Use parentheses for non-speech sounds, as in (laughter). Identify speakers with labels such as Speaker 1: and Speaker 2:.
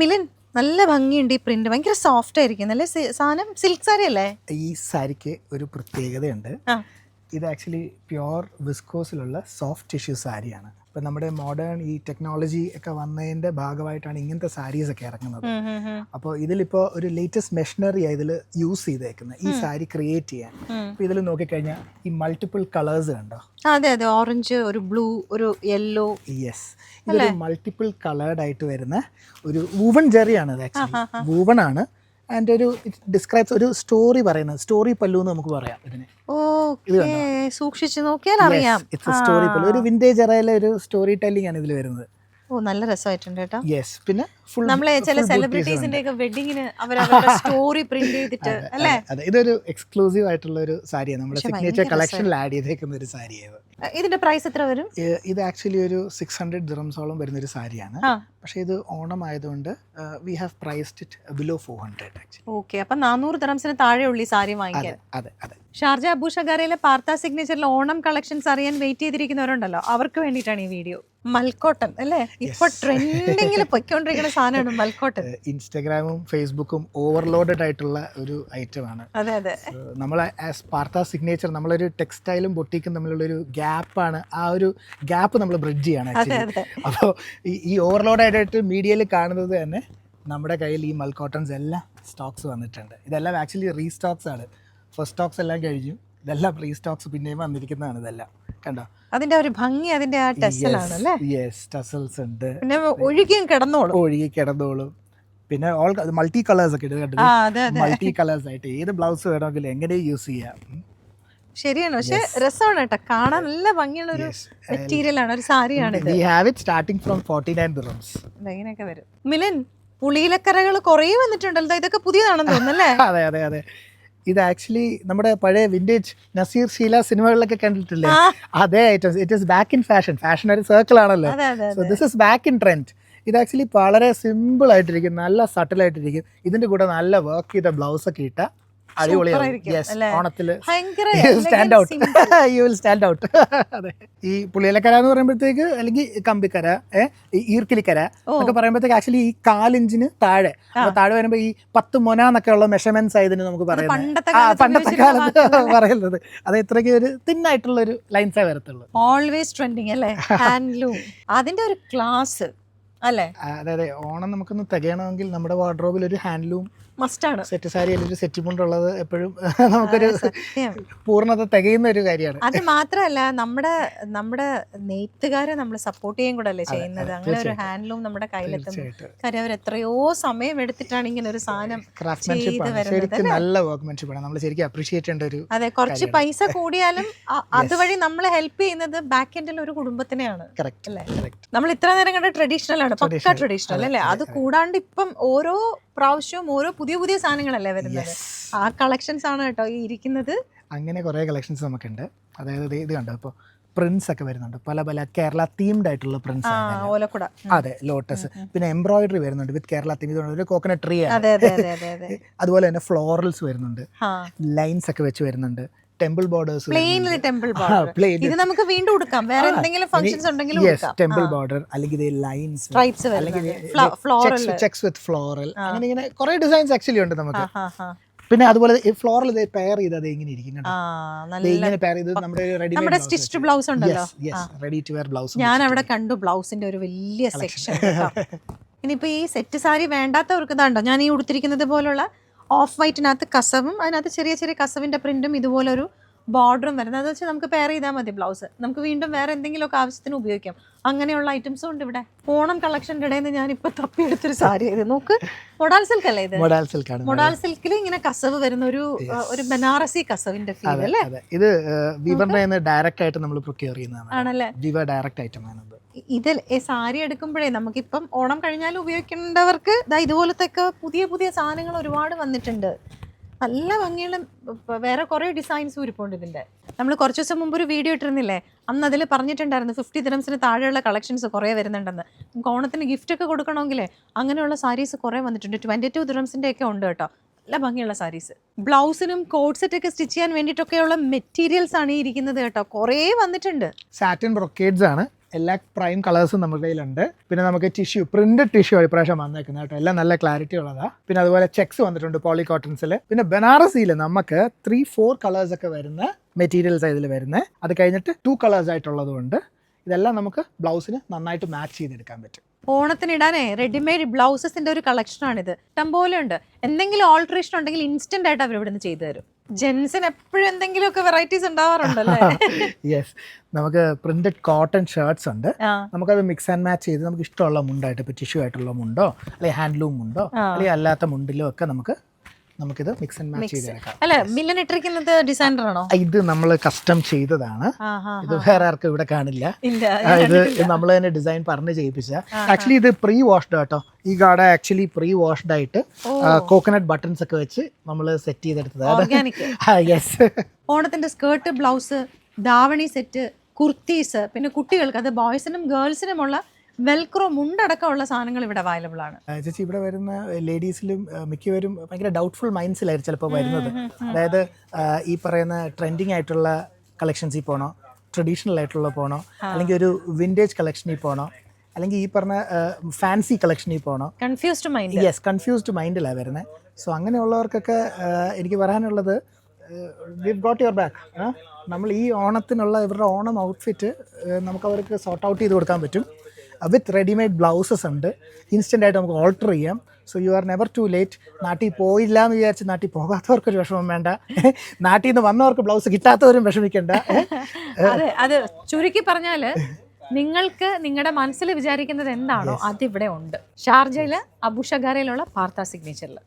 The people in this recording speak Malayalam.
Speaker 1: മിലൻ നല്ല ഭംഗിയുണ്ട് ഈ പ്രിന്റ് ഭയങ്കര സോഫ്റ്റ് ആയിരിക്കും. നല്ല സാധനം സിൽക്ക് സാരി അല്ലേ?
Speaker 2: ഈ സാരിക്ക് ഒരു പ്രത്യേകതയുണ്ട്. ഇത് ആക്ച്വലി പ്യുവർ വിസ്കോസിലുള്ള സോഫ്റ്റ് ടിഷ്യൂ സാരിയാണ് ഇപ്പം നമ്മുടെ മോഡേൺ ഈ ടെക്നോളജി ഒക്കെ വന്നതിന്റെ ഭാഗമായിട്ടാണ് ഇങ്ങനത്തെ സാരീസ് ഒക്കെ ഇറങ്ങുന്നത്. അപ്പോൾ ഇതിലിപ്പോൾ ഒരു ലേറ്റസ്റ്റ് മെഷീനറി ഇതിൽ യൂസ് ചെയ്തേക്കുന്നത് ഈ സാരി ക്രിയേറ്റ് ചെയ്യാൻ. അപ്പോൾ ഇതിൽ നോക്കിക്കഴിഞ്ഞാൽ ഈ മൾട്ടിപ്പിൾ കളേഴ്സ് കണ്ടോ?
Speaker 1: അതെ അതെ. ഓറഞ്ച് ഒരു ബ്ലൂ ഒരു യെല്ലോ
Speaker 2: യെസ് ഇതൊരു മൾട്ടിപ്പിൾ കളേർഡ് ആയിട്ട് വരുന്ന ഒരു വൂവൺ ജെറിയാണ് ഇത് ആക്ച്വലി വൂവൺ ആണ്. ആൻഡ് ഒരു ഡിസ്ക്രൈബ്സ് ഒരു സ്റ്റോറി പറയുന്നത്. സ്റ്റോറി പല്ലു എന്ന് നമുക്ക് പറയാം ഇതിന്.
Speaker 1: സൂക്ഷിച്ചു നോക്കിയാൽ അറിയാം.
Speaker 2: ഇറ്റ്സ് സ്റ്റോറി പല്ലു. ഒരു വിന്റേജ് എറയിലെ ഒരു സ്റ്റോറി ടെല്ലിംഗ് ആണ് ഇതിൽ വരുന്നത്.
Speaker 1: ഓ നല്ല രസമായിട്ടുണ്ട് കേട്ടോ.
Speaker 2: യെസ് പിന്നെ ഫുൾ
Speaker 1: നമ്മളെ ചില സെലിബ്രിറ്റീസിന്റെ ഒക്കെ വെഡിങ്ങിന് അവരവരുടെ (laughs) സ്റ്റോറി പ്രിന്റ് ചെയ്തിട്ട് അല്ലേ?
Speaker 2: അതെ. ഇതൊരു എക്സ്ക്ലൂസീവ് ആയിട്ടുള്ള ഒരു സാരിയാണ്. നമ്മുടെ സിഗ്നേച്ചർ കളക്ഷനിൽ ആഡ് ചെയ്തേക്കുന്ന ഒരു സാരിയാണ്
Speaker 1: ഇതിന്റെ പ്രൈസ് എത്ര വരും?
Speaker 2: ഇത് ആക്ച്വലി ഒരു സിക്സ് ഹൺഡ്രഡ് ദിറംസോളം വരുന്ന ഒരു സാരിയാണ്. പക്ഷേ ഇത് ഓണം ആയതുകൊണ്ട് we have priced it below four hundred
Speaker 1: okay അപ്പൊ നാനൂറ് ദിറംസിന് താഴെ ഈ സാരി വാങ്ങിക്കാൻ.
Speaker 2: അതെ അതെ
Speaker 1: ഷാർജ അബൂഷഗാരയിലെ പാർത്ത സിഗ്നേച്ചറിൽ ഓണം കളക്ഷൻസ് അറിയാൻ വെയിറ്റ് ചെയ്തിരിക്കുന്നവരുണ്ടല്ലോ അവർക്ക് വേണ്ടിയിട്ടാണ് ഈ വീഡിയോ മൽക്കോട്ടൻ അല്ലേ? ഇപ്പൊ ട്രെൻഡിങ്ങിൽ പൊയ്ക്കൊണ്ടിരിക്കുന്ന സാധനമാണ് മൽക്കോട്ടൻ.
Speaker 2: ഇൻസ്റ്റാഗ്രാമും ഫേസ്ബുക്കും ഓവർലോഡഡ് ആയിട്ടുള്ള ഒരു ഐറ്റം ആണ്.
Speaker 1: അതെ അതെ.
Speaker 2: നമ്മൾ ആസ് പാർത്ത സിഗ്നേച്ചർ നമ്മളൊരു ടെക്സ്റ്റൈലും ബൊട്ടിക്കും തമ്മിലുള്ള ഒരു ഗ്യാപ്പാണ്. ആ ഒരു ഗ്യാപ്പ് നമ്മൾ ബ്രിഡ്ജ് ചെയ്യണം ആക്ച്വലി അപ്പോൾ ഈ ഓവർലോഡായിട്ട് മീഡിയയിൽ കാണുന്നത് തന്നെ നമ്മുടെ കയ്യിൽ ഈ മൽക്കോട്ടൺസ് എല്ലാം സ്റ്റോക്സ് വന്നിട്ടുണ്ട്. ഇതെല്ലാം ആക്ച്വലി റീസ്റ്റോക്സ് ആണ്. ഫസ്റ്റ് സ്റ്റോക്സ് എല്ലാം കഴിഞ്ഞു. ഇതെല്ലാം റീസ്റ്റോക്സ് പിന്നെയും വന്നിരിക്കുന്നതാണ് ഇതെല്ലാം. കണ്ടോ?
Speaker 1: അതിന്റെ ഒരു ഭംഗി അതിന്റെ ആ ടെസ്റ്റിലാണ് ആണല്ലേ?
Speaker 2: യെസ് ടസൽസ് ഉണ്ട്.
Speaker 1: പിന്നെ ഒഴുകിയും കിടന്നോളും.
Speaker 2: ഒഴുകി കിടന്നോളും. പിന്നെ ഓൾ മൾട്ടി കളേഴ്സ് ഒക്കെ
Speaker 1: അതെ
Speaker 2: മൾട്ടി കളേഴ്സ് ആയിട്ട് ഏത് ബ്ലൗസ് വേണമെങ്കിലും എങ്ങനെ യൂസ് ചെയ്യാം.
Speaker 1: ശരിയാണ്. പക്ഷെ രസമാണ് കേട്ടോ. കാണാൻ നല്ല ഭംഗിയുള്ള ഒരു
Speaker 2: മെറ്റീരിയലാണ്
Speaker 1: മെറ്റീരിയൽ ആണ് ഒരു സാരിയാണ് ഇത്.
Speaker 2: We have it starting from 49 dirhams.
Speaker 1: ഇങ്ങനെയൊക്കെ വരും. മിലൻ പുളിയിലക്കറകൾ കുറേ വന്നിട്ടുണ്ടല്ലോ. ഇതൊക്കെ പുതിയതാണെന്ന് തോന്നുന്നല്ലേ (laughs)
Speaker 2: അതെ അതെ അതെ. ഇത് ആക്ച്വലി നമ്മുടെ പഴയ വിന്റേജ് നസീർ ഷീല സിനിമകളിലൊക്കെ കണ്ടിട്ടില്ലേ? അതേ items it is back in fashion fashion ഒരു സർക്കിൾ ആണല്ലോ. So this is back in trend ഇത് ആക്ച്വലി വളരെ സിമ്പിൾ ആയിട്ടിരിക്കും നല്ല സട്ടിൽ ആയിട്ടിരിക്കും. ഇതിന്റെ കൂടെ നല്ല വർക്ക് ചെയ്ത ബ്ലൗസ് ഒക്കെ
Speaker 1: ഓണത്തിൽ
Speaker 2: stand out you will stand out അതെ. ഈ പുളിയിലക്കര എന്ന് പറയുമ്പോഴത്തേക്ക് അല്ലെങ്കിൽ കമ്പിക്കര ഈർക്കിലിക്കര എന്നൊക്കെ പറയുമ്പോഴത്തേക്ക് ആക്ച്വലി ഈ കാലിഞ്ചിന് താഴെ താഴെ വരുമ്പോ ഈ പത്ത് മൊന എന്നൊക്കെ ഉള്ള മെഷർമെന്റ്സ് ആയതിന് നമുക്ക് പറയുന്നത്
Speaker 1: പണ്ടത്തെ കാലത്ത് (laughs)
Speaker 2: പറയുന്നത്. അത് ഇത്രയ്ക്ക് ഒരു തിന്നായിട്ടുള്ള ഒരു ലൈൻസേ വരത്തുള്ളൂ.
Speaker 1: ഓൾവേസ് ട്രെൻഡിങ് അല്ലേ? (laughs) ഹാൻഡ്ലൂം അതിന്റെ ഒരു ക്ലാസ് അല്ലേ?
Speaker 2: ആ, അതെ അതെ. ഓണം നമുക്കൊന്ന് തികയണമെങ്കിൽ നമ്മുടെ വാർഡ്രോബിൽ ഒരു ഹാൻഡ്ലൂം
Speaker 1: മസ്റ്റാണ്
Speaker 2: സെറ്റ് സാരി അല്ലെങ്കിൽ ഒരു സെറ്റ് മുണ്ടുള്ളത് എപ്പോഴും നമുക്കൊരു പൂർണത തികയുന്ന ഒരു കാര്യമാണ്.
Speaker 1: അത് മാത്രമല്ല നമ്മുടെ നമ്മുടെ നെയ്ത്തുകാരെ നമ്മൾ സപ്പോർട്ട് ചെയ്യും കൂടെ അല്ലേ ചെയ്യുന്നത്? അങ്ങനെ ഒരു ഹാൻഡ്ലൂം നമ്മുടെ കയ്യിലെത്തുമ്പോൾ
Speaker 2: തീർച്ചയായിട്ടും.
Speaker 1: കാര്യം അവർ എത്രയോ സമയം എടുത്തിട്ടാണ് ഇങ്ങനെ ഒരു സാധനം
Speaker 2: ശരിക്കും നല്ല വർക്ക്മാൻഷിപ്പ് ആണ്. നമ്മൾ ശരിക്കും അപ്രീഷിയേറ്റ് ചെയ്യേണ്ട ഒരു
Speaker 1: അതെ കുറച്ച് പൈസ കൂടിയാലും അതുവഴി നമ്മളെ ഹെൽപ്പ് ചെയ്യുന്നത് ബാക്ക് എൻഡിൽ ഒരു കുടുംബത്തിനെയാണ് നമ്മൾ ഇത്ര നേരം കണ്ട ട്രഡീഷണൽ ആണ് പക്ക. ട്രഡീഷണൽ. അല്ലേ?
Speaker 2: അതെ.
Speaker 1: കൂടാണ്ട് ഇപ്പം ഓരോ പ്രാവശ്യവും ഓരോ പുതിയ പുതിയ സാധനങ്ങളല്ലേ വരുന്നത്. ആ കളക്ഷൻസ് ആണ് കേട്ടോ ഈ ഇരിക്കുന്നത്.
Speaker 2: അങ്ങനെ കുറേ കളക്ഷൻസ് നമുക്കുണ്ട്. അതായത് ഇത് കണ്ടോ? ഇപ്പോൾ പ്രിന്റ്സ് ഒക്കെ വരുന്നുണ്ട്. പല പല കേരള തീംഡ് ആയിട്ടുള്ള പ്രിന്റ്സ്
Speaker 1: ഓലക്കുട.
Speaker 2: അതെ ലോട്ടസ് പിന്നെ എംബ്രോയിഡറി വരുന്നുണ്ട് വിത്ത് കേരള തീം ഇതുകൊണ്ട് ഒരു കോക്കനട്ട് ട്രീ അതുപോലെ തന്നെ ഫ്ലോറൽസ് വരുന്നുണ്ട്. ലൈൻസ് ഒക്കെ വെച്ച് വരുന്നുണ്ട്. ടെമ്പിൾ ബോർഡേഴ്സ്
Speaker 1: ടെമ്പിൾ ഇത് നമുക്ക് വീണ്ടും കൊടുക്കാം വേറെ എന്തെങ്കിലും ഫംഗ്ഷൻസ് ഉണ്ടെങ്കിലും
Speaker 2: ടെമ്പിൾ ബോർഡർ അല്ലെങ്കിൽ ലൈൻസ് അല്ലെങ്കിൽ ചെക്സ് വിത്ത് ഫ്ലോറൽ അങ്ങനെ ഇങ്ങനെ കുറെ ഡിസൈൻസ് ആക്ച്വലി ഉണ്ട് നമുക്ക്. പിന്നെ അതുപോലെ ഫ്ലോറൽ ഇത് പെയർ ചെയ്ത് അത് ഇങ്ങനെ ഇരിക്കും കേട്ടോ.
Speaker 1: നല്ല
Speaker 2: ഇങ്ങനെ പെയർ ചെയ്ത് നമ്മുടെ റെഡി
Speaker 1: നമ്മുടെ സ്റ്റിച്ച്ഡ് ബ്ലൗസ് ഉണ്ടല്ലോ.
Speaker 2: റെഡി ടു വെയർ ബ്ലൗസ്
Speaker 1: ഞാൻ അവിടെ കണ്ടു ബ്ലൗസിന്റെ ഒരു വലിയ സെക്ഷൻ ഇനിയിപ്പോ ഈ സെറ്റ് സാരി വേണ്ടാത്തവർക്ക് ഇതാണ്ടോ? ഞാൻ ഈ ഉടുത്തിരിക്കുന്നത് പോലുള്ള ഓഫ് വൈറ്റിനകത്ത് കസവും അതിനകത്ത് ചെറിയ ചെറിയ കസവിന്റെ പ്രിന്റും ഇതുപോലെ ഒരു ബോർഡറും വരുന്നത്. അത് വെച്ച് നമുക്ക് പെയർ ചെയ്താൽ മതി ബ്ലൗസ്. നമുക്ക് വീണ്ടും വേറെ എന്തെങ്കിലുമൊക്കെ ആവശ്യത്തിന് ഉപയോഗിക്കാം. അങ്ങനെയുള്ള ഐറ്റംസും ഉണ്ട് ഇവിടെ. ഓണം കളക്ഷന്റെ ഇടയിൽ നിന്ന് ഞാൻ തപ്പി തപ്പിയെടുത്തൊരു സാരി ഇത് നോക്ക്. മൊഡാൽ സിൽക്ക് അല്ലേ ഇത്
Speaker 2: മൊഡാൽ ആണ്.
Speaker 1: മൊഡാൽ സിൽക്കിൽ ഇങ്ങനെ കസവ് വരുന്ന ഒരു ഒരു ബനാറസി കസവിന്റെ ഫീൽ അല്ലേ?
Speaker 2: ഇത് വിവറിന്റെ നിന്ന് ഡയറക്റ്റ് ആയിട്ട് നമ്മൾ പ്രൊക്യൂർ ചെയ്യുന്നതാണ്.
Speaker 1: ആണല്ലേ?
Speaker 2: വിവ ഡയറക്റ്റ് ഐറ്റം ആണ്
Speaker 1: ഇതിൽ ഈ സാരി എടുക്കുമ്പോഴേ നമുക്കിപ്പം ഓണം കഴിഞ്ഞാൽ ഉപയോഗിക്കേണ്ടവർക്ക് ഇതുപോലത്തെ പുതിയ പുതിയ സാധനങ്ങൾ ഒരുപാട് വന്നിട്ടുണ്ട്. നല്ല ഭംഗിയുള്ള വേറെ കുറേ ഡിസൈൻസ് ഇരിപ്പുണ്ട് ഇതിന്റെ നമ്മൾ കുറച്ച് ദിവസം മുമ്പ് ഒരു വീഡിയോ ഇട്ടിരുന്നില്ലേ? അന്ന് അതിൽ പറഞ്ഞിട്ടുണ്ടായിരുന്നു ഫിഫ്റ്റി ദിനംസിന് താഴെയുള്ള കളക്ഷൻസ് കുറേ വരുന്നുണ്ടെന്ന്. നമുക്ക് ഓണത്തിന് ഗിഫ്റ്റ് ഒക്കെ കൊടുക്കണമെങ്കിലേ അങ്ങനെയുള്ള സാരീസ് കുറേ വന്നിട്ടുണ്ട്. ട്വന്റി ടു ദിനംസിന്റെ ഒക്കെ ഉണ്ട് കേട്ടോ. നല്ല ഭംഗിയുള്ള സാരീസ് ബ്ലൗസിനും കോട്ട് സെറ്റ് ഒക്കെ സ്റ്റിച്ച് ചെയ്യാൻ വേണ്ടിയിട്ടൊക്കെയുള്ള മെറ്റീരിയൽസ് ആണ് ഇരിക്കുന്നത് കേട്ടോ. കുറേ വന്നിട്ടുണ്ട്.
Speaker 2: സാറ്റിൻ ബ്രൊക്കേഡ്സ് ആണ്. എല്ലാ പ്രൈം കളേഴ്സും നമ്മുടെ കയ്യിലുണ്ട്. പിന്നെ നമുക്ക് ടിഷ്യൂ പ്രിന്റഡ് ടിഷ്യൂ ഇപ്രാവശ്യം വന്നേക്കുന്നത് കേട്ടോ. എല്ലാം നല്ല ക്ലാരിറ്റി ഉള്ളതാ. പിന്നെ അതുപോലെ ചെക്സ് വന്നിട്ടുണ്ട് പോളി കോട്ടൺസിൽ പിന്നെ ബനാറസിയിൽ നമുക്ക് ത്രീ ഫോർ കളേഴ്സ് ഒക്കെ വരുന്ന മെറ്റീരിയൽസ് ഇതിൽ വരുന്നത് അത് കഴിഞ്ഞിട്ട് ടു കളേഴ്സ് ആയിട്ടുള്ളതുകൊണ്ട് ഇതെല്ലാം നമുക്ക് ബ്ലൗസിന് നന്നായിട്ട് മാച്ച് ചെയ്തെടുക്കാൻ പറ്റും.
Speaker 1: ഓണത്തിന് ഇടാനേ റെഡിമെയ്ഡ് ബ്ലൗസസിന്റെ ഒരു കളക്ഷനാണിത് ഇഷ്ടം പോലെ ഉണ്ട്. എന്തെങ്കിലും ഓൾട്രേഷൻ ഉണ്ടെങ്കിൽ ഇൻസ്റ്റന്റ് ആയിട്ട് അവർ ഇവിടെ നിന്ന് ചെയ്തു തരും ജെൻസിന് എപ്പോഴും എന്തെങ്കിലുമൊക്കെ വെറൈറ്റീസ് ഉണ്ടാവാറുണ്ടല്ലേ? (laughs)
Speaker 2: യെസ് നമുക്ക് പ്രിന്റഡ് കോട്ടൺ ഷർട്ട്സ് ഉണ്ട്. നമുക്കത് മിക്സ് ആൻഡ് മാച്ച് ചെയ്ത് നമുക്ക് ഇഷ്ടമുള്ള മുണ്ടായിട്ട് ഇപ്പോൾ ടിഷ്യൂ ആയിട്ടുള്ള മുണ്ടോ അല്ലെങ്കിൽ ഹാൻഡ്ലൂം മുണ്ടോ. അല്ലെങ്കിൽ അല്ലാത്ത മുണ്ടിലോ ഒക്കെ നമുക്ക് നമുക്കിത് മിക്സ് ആൻഡ് മാച്ച്. ചെയ്തെടുക്കാം.
Speaker 1: അല്ല മില്ലൻ ഇട്ടിരിക്കുന്നത് ഡിസൈനർ ആണോ?
Speaker 2: ഇത് നമ്മൾ കസ്റ്റം ചെയ്തതാണ്. ഇത് വേറെ ആർക്കും ഇവിടെ കാണില്ല. ഇത് നമ്മൾ തന്നെ ഡിസൈൻ പറഞ്ഞ് ചെയ്യിപ്പിച്ച ആക്ച്വലി ഇത് പ്രീ വാഷ്ഡ് കേട്ടോ ഈ കാട ആക്ച്വലി പ്രീ വാഷ്ഡ് ആയിട്ട് കോക്കനട്ട് ബട്ടൺസ് ഒക്കെ വെച്ച് നമ്മൾ സെറ്റ് ചെയ്തെടുത്തത്. യെസ് (laughs)
Speaker 1: ഓണത്തിന്റെ skirt blouse davani set kurtis പിന്നെ കുട്ടികൾക്ക് അത് ബോയ്സിനും ഗേൾസിനുമുള്ള വെൽക്രോ മുണ്ടടക്കമുള്ള സാധനങ്ങൾ ഇവിടെ അവൈലബിൾ ആണ്.
Speaker 2: ചേച്ചി ഇവിടെ വരുന്ന ലേഡീസിലും മിക്കവരും ഭയങ്കര ഡൗട്ട്ഫുൾ മൈൻഡ്സിലായിരിക്കും ചിലപ്പോൾ വരുന്നത്. അതായത് ഈ പറയുന്ന ട്രെൻഡിങ് ആയിട്ടുള്ള കളക്ഷൻസിൽ പോകണോ ട്രഡീഷണൽ ആയിട്ടുള്ള പോകണോ അല്ലെങ്കിൽ ഒരു വിന്റേജ് കളക്ഷനിൽ പോകണോ അല്ലെങ്കിൽ ഈ പറഞ്ഞ ഫാൻസി കളക്ഷനിൽ പോകണോ
Speaker 1: കൺഫ്യൂസ്ഡ് മൈൻഡ്
Speaker 2: യെസ് കൺഫ്യൂസ്ഡ് മൈൻഡിലാണ് വരുന്നത് സോ അങ്ങനെയുള്ളവർക്കൊക്കെ എനിക്ക് പറയാനുള്ളത് വി ഗോട്ട് യുവർ ബാക്ക് നമ്മൾ ഈ ഓണത്തിനുള്ള ഇവരുടെ ഓണം ഔട്ട്ഫിറ്റ് നമുക്ക് അവർക്ക് സോർട്ട് ഔട്ട് ചെയ്ത് കൊടുക്കാൻ പറ്റും. വിത്ത് റെഡിമെയ്ഡ് ബ്ലൗസസ് ഉണ്ട്. ഇൻസ്റ്റന്റ് ആയിട്ട് നമുക്ക് ഓൾട്ടർ ചെയ്യാം. So you are never too late നാട്ടിൽ പോയില്ല എന്ന് വിചാരിച്ച് നാട്ടിൽ പോകാത്തവർക്ക് ഒരു വിഷമം വേണ്ട. നാട്ടിൽ നിന്ന് വന്നവർക്ക് ബ്ലൗസ് കിട്ടാത്തവരും വിഷമിക്കേണ്ട. (laughs)
Speaker 1: അതെ ചുരുക്കി പറഞ്ഞാൽ നിങ്ങൾക്ക് നിങ്ങളുടെ മനസ്സിൽ വിചാരിക്കുന്നത് എന്താണോ അതിവിടെ ഉണ്ട്. ഷാർജയിൽ അബുഷഗാരയിലുള്ള പാർത്ത സിഗ്നേച്ചറിൽ